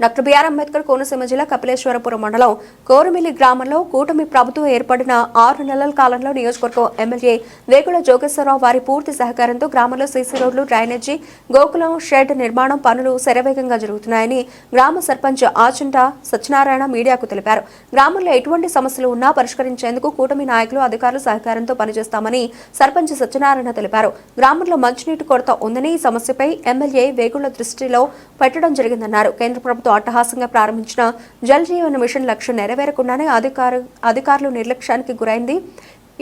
Doctor BR Ambedkar Konaseema జిల్లా కపిలేశ్వరపురం మండలం కోరమిల్లి గ్రామంలో కూటమి ప్రభుత్వం ఏర్పడిన ఆరు నెలల కాలంలో నియోజకవర్గం ఎమ్మెల్యే వేగుల జోగేశ్వరరావు వారి పూర్తి సహకారంతో గ్రామంలో సీసీ రోడ్లు డ్రైనేజీ గోకులం షెడ్ నిర్మాణం పనులు శరవేగంగా జరుగుతున్నాయని గ్రామ సర్పంచ్ ఆచంట సత్యనారాయణ మీడియాకు తెలిపారు. గ్రామంలో ఎటువంటి సమస్యలు ఉన్నా పరిష్కరించేందుకు కూటమి నాయకులు అధికారులు సహకారంతో పనిచేస్తామని సర్పంచ్ సత్యనారాయణ తెలిపారు. గ్రామంలో మంచినీటి కొరత ఉందని ఈ సమస్యపై ఎమ్మెల్యే వేగుల దృష్టిలో పెట్టడం జరిగిందన్నారు. కేంద్ర ప్రభుత్వం అట్టహాసంగా ప్రారంభించిన జల్ జీవన మిషన్ లక్ష్యం నెరవేరకుండానే అధికారు అధికారులు నిర్లక్ష్యానికి గురైంది.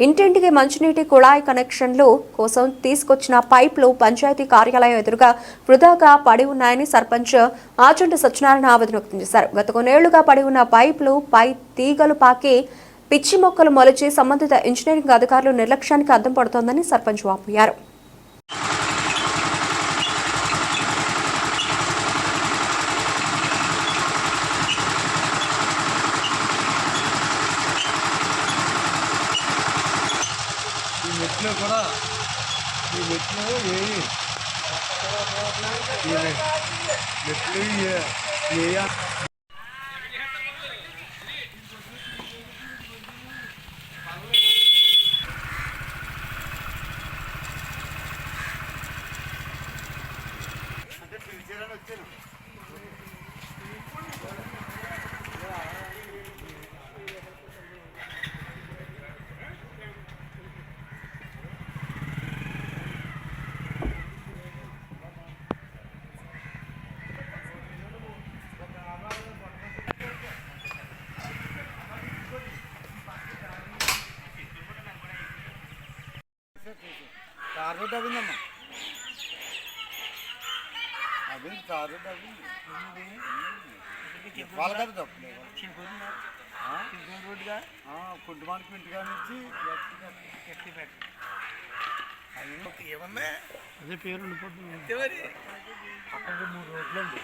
ఇంటింటికి మంచినీటి కుళాయి కనెక్షన్లు కోసం తీసుకొచ్చిన పైప్లు పంచాయతీ కార్యాలయం ఎదురుగా వృధాగా పడి ఉన్నాయని సర్పంచ్ ఆచంట సత్యనారాయణ ఆవేదన వ్యక్తం చేశారు. గత కొన్నేళ్ళుగా పడి ఉన్న పైపులు పై తీగలు పాకి పిచ్చి మొక్కలు మొలిచి సంబంధిత ఇంజనీరింగ్ అధికారులు నిర్లక్ష్యానికి అద్దం పడుతోందని సర్పంచ్ వాపోయారు ఈ మెట్లు కూడా ఈ మెట్లు ఏ? మెట్లు ఏ- ఏ కార్పెట్ అవిందమ్మా అది కార్పెట్ అవింది వాళ్ళ కదా తప్పు కుంటుమానికి ఇంటికా నుంచి ఏమన్నా అదే పేరు ఉండిపోతుంది అక్కడికి మూడు రోడ్లు అండి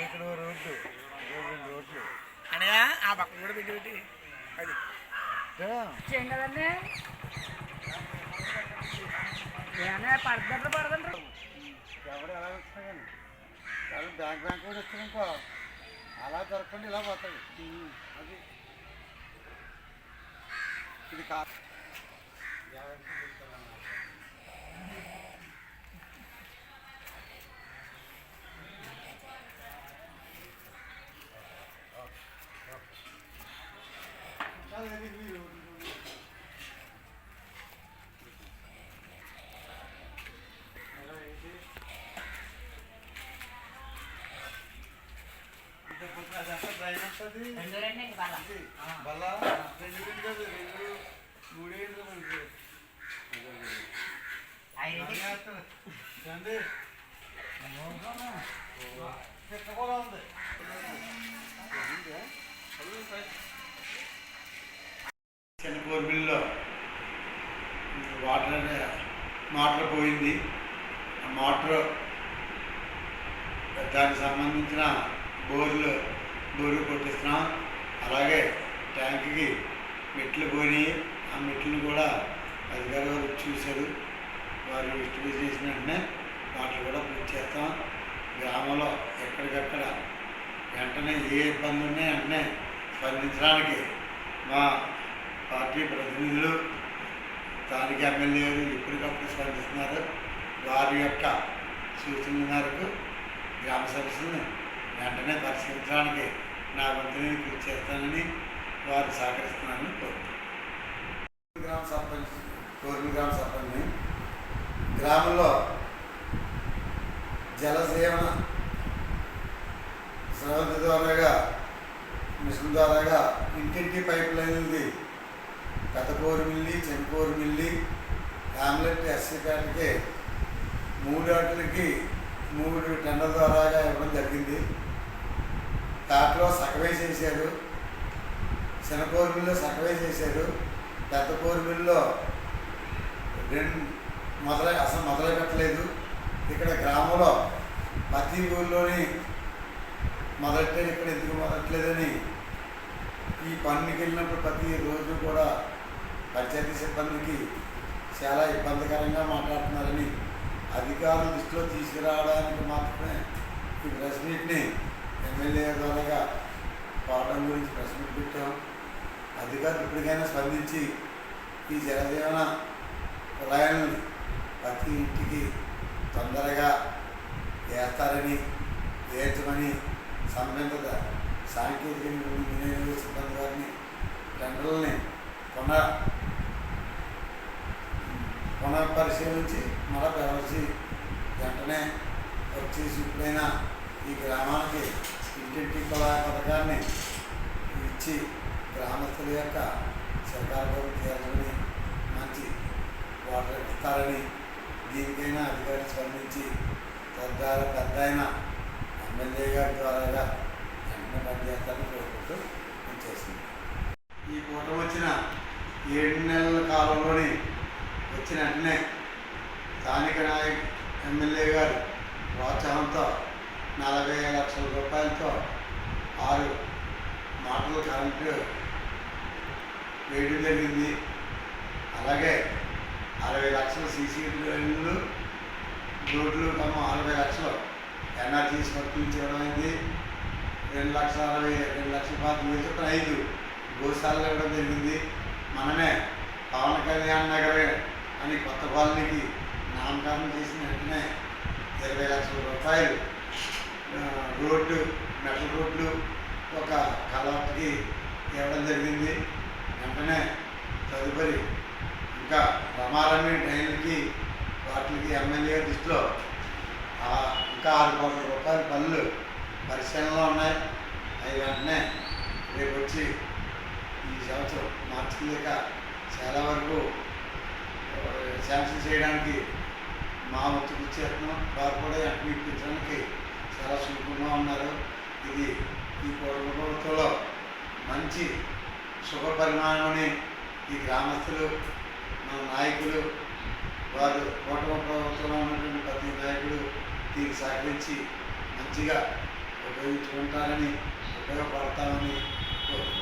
ఇక్కడ ఓ రోడ్డు ఇక్కడ రెండు రోడ్లు అనగా ఆ పక్కన కూడా పెట్టి పెట్టి అది అంటే పడుతుంటారు పడుతుంటారు ఎవడు ఎలా వచ్చినా కానీ ఎవరు బ్యాంక్ బ్యాంక్ కూడా వచ్చినాకో అలా దొరకండి ఇలా పోతాయి. అది. ఇది కా బల్ల రెండు రెండు కాదు రెండు మూడేళ్ళు ఉంది వాటర్ అనే మోటార్ పోయింది ఆ మోటార్ దానికి సంబంధించిన బోర్లు బోరు కొట్టిస్తున్నాం. అలాగే ట్యాంక్కి మెట్లు పోయి ఆ మెట్లను కూడా అధికారి వారు చూశారు. వారు ఇష్టం చేసిన వెంటనే వాటిని కూడా పూర్తి చేస్తాం. గ్రామంలో ఎక్కడికక్కడ వెంటనే ఏ ఇబ్బంది ఉన్నాయి వెంటనే స్పందించడానికి మా పార్టీ ప్రతినిధులు స్థానిక ఎమ్మెల్యేలు ఎప్పటికప్పుడు స్పందిస్తున్నారు. వారి యొక్క సూచనల మేరకు గ్రామ సమస్యలను వెంటనే పరిష్కరించడానికి నా వంతుని కృషి చేస్తానని వారు సహకరిస్తున్నారని కోరుతున్నాను. గ్రామ సర్పంచ్ కోరిమి గ్రామ సర్పంచ్ని గ్రామంలో జలసేవన స్రవంతి ద్వారాగా మిషన్ ద్వారాగా ఇంటింటి పైప్ లైన్ది పెద్దకోరు మిల్లి చెంకోరు మిల్లి ఆమ్లెట్ ఎస్సీ ప్యాట్కి మూడు వాటికి మూడు టెండర్ ద్వారాగా ఇవ్వడం జరిగింది. దాంట్లో సగవే చేశారు చిన్న మిల్లు సగవే చేశారు పెద్ద కోరు మిల్లులో రెండు మొదలై అసలు మొదలు పెట్టలేదు ఇక్కడ గ్రామంలో ప్రతి ఊళ్ళోని మొదలెట్టారు ఇక్కడ ఎందుకు మొదలట్లేదని ఈ పనికి వెళ్ళినప్పుడు ప్రతి రోజు కూడా పంచాయతీ సిబ్బందికి చాలా ఇబ్బందికరంగా మాట్లాడుతున్నారని అధికారుల దృష్టిలో తీసుకురావడానికి మాత్రమే ఈ ప్రెస్ మీట్ని ఎమ్మెల్యే ద్వారాగా పోవడం గురించి ప్రశ్న పెట్టాం. అధికారులు ఇప్పటికైనా స్పందించి ఈ జలజీవన కుళాయిలను ప్రతి ఇంటికి తొందరగా వేస్తారని వేయించమని సంబంధిత సాంకేతిక ఇంజనీరింగ్ సిబ్బంది గారిని టెండర్లని పునః పునఃపరిశీలించి మరొక ప్రవర్తి వెంటనే వచ్చేసి ఇప్పుడైనా ఈ గ్రామానికి ఇంటింటి పథకాన్ని ఇచ్చి గ్రామస్తుల యొక్క సరకారు తీర్చని మంచి వాటర్ ఇస్తారని దీనికైనా అధికారులు స్పందించి పెద్ద పెద్ద అయిన ఎమ్మెల్యే గారి ద్వారాగా వెంటనే పనిచేస్తారని కోరుకుంటూ చేసింది ఈ కూటమి వచ్చిన ఏడు నెలల కాలంలోని వచ్చిన వెంటనే స్థానిక నాయక్ ఎమ్మెల్యే గారు ప్రోత్సాహంతో నలభై లక్షల రూపాయలతో ఆరు మాటలు కరెంటు వేయడం జరిగింది. అలాగే అరవై లక్షల సీసీ లైన్లు రోడ్లు తమ అరవై లక్షలు ఎన్ఆర్టీస్ వర్తించడం అయింది రెండు లక్షల అరవై రెండు లక్షల పాత్ర వేలు ఐదు గోశాలలు ఇవ్వడం జరిగింది. మనమే పవన్ కళ్యాణ్ నగర్ అని కొత్త కాలనీకి నామకరణం చేసిన వెంటనే ఇరవై లక్షల రూపాయలు రోడ్డు మెటల్ రోడ్లు ఒక కలవకి ఇవ్వడం జరిగింది. వెంటనే తదుపరి ఇంకా రమారమి డ్రైన్లకి వాటికి ఎమ్మెల్యే దృష్టిలో ఇంకా ఆరు కోట్ల రూపాయల పనులు పరిశీలనలో ఉన్నాయి. అవి వెంటనే రేపు వచ్చి ఈ సంవత్సరం మార్చి లేక చాలా వరకు శాంక్షన్ చేయడానికి మా ఒత్తిడి చేస్తున్నాం. వారు కూడా వెంటనే ఇప్పించడానికి చాలా సులభంగా ఉన్నారు. ఇది ఈ కుటుంబ ప్రభుత్వంలో మంచి శుభ పరిణామని ఈ గ్రామస్తులు మన నాయకులు వారు కూటమి ప్రభుత్వంలో ఉన్నటువంటి ప్రతి నాయకుడు దీనికి సహకరించి మంచిగా ఉపయోగించుకుంటారని ఉపయోగపడతామని కోరుకుంటున్నాను